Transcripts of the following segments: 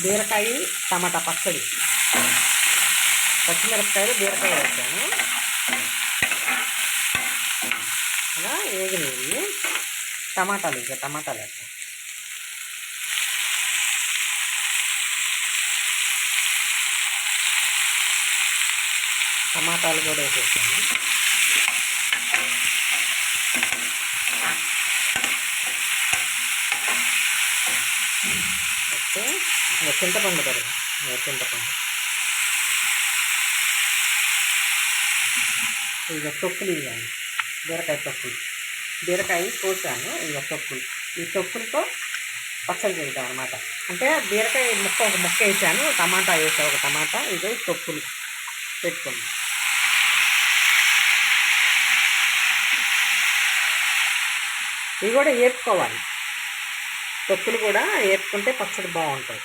బీరకాయ టమాటా పచ్చడి. పచ్చిమిరపకాయలు బీరకాయ వేసాను. అలా వేగినవి. టమాటాలు ఇక టమాటాలు వేస్తాను టమాటాలు కూడా వేసేసాను. you. ఇంకా చింతపండు పెడదాం చింతపండు. ఇక తొక్కులు ఇవ్వాలి బీరకాయ తొక్కులు. బీరకాయ కోసాను. ఇక తొక్కులు. ఈ తొక్కులతో పచ్చడి చేద్దాం అనమాట అంటే బీరకాయ ముక్క ఒక ముక్క వేసాను. టమాటా వేసాను ఒక టమాటా. ఇదో తొక్కులు. పెట్టుకోండి. ఇవి కూడా వేపుకోవాలి తొక్కులు కూడా వేపుకుంటే పచ్చడి బాగుంటుంది.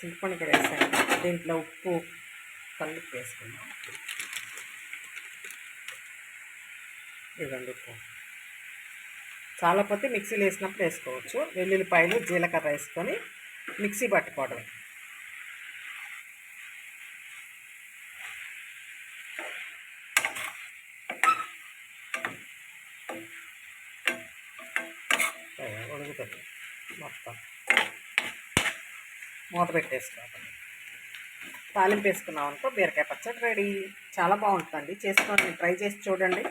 చింతపండు కూడా వేసాను దీంట్లో ఉప్పు కల్లుప్పు వేసుకున్నాం ఇదండి ఉప్పు. చాలా పోతే మిక్సీలో వేసినప్పుడు వేసుకోవచ్చు. వెల్లుల్లిపాయలు జీలకర్ర వేసుకొని మిక్సీ పట్టుకోవడం. ఉడుకుతుంది మొత్తం. మూత పెట్టేసుకోవాలి తాలింపు వేసుకున్నాం అనుకో బీరకాయ పచ్చడి రెడీ. చాలా బాగుంటుందండి. చేసుకోండి ట్రై చేసి చూడండి.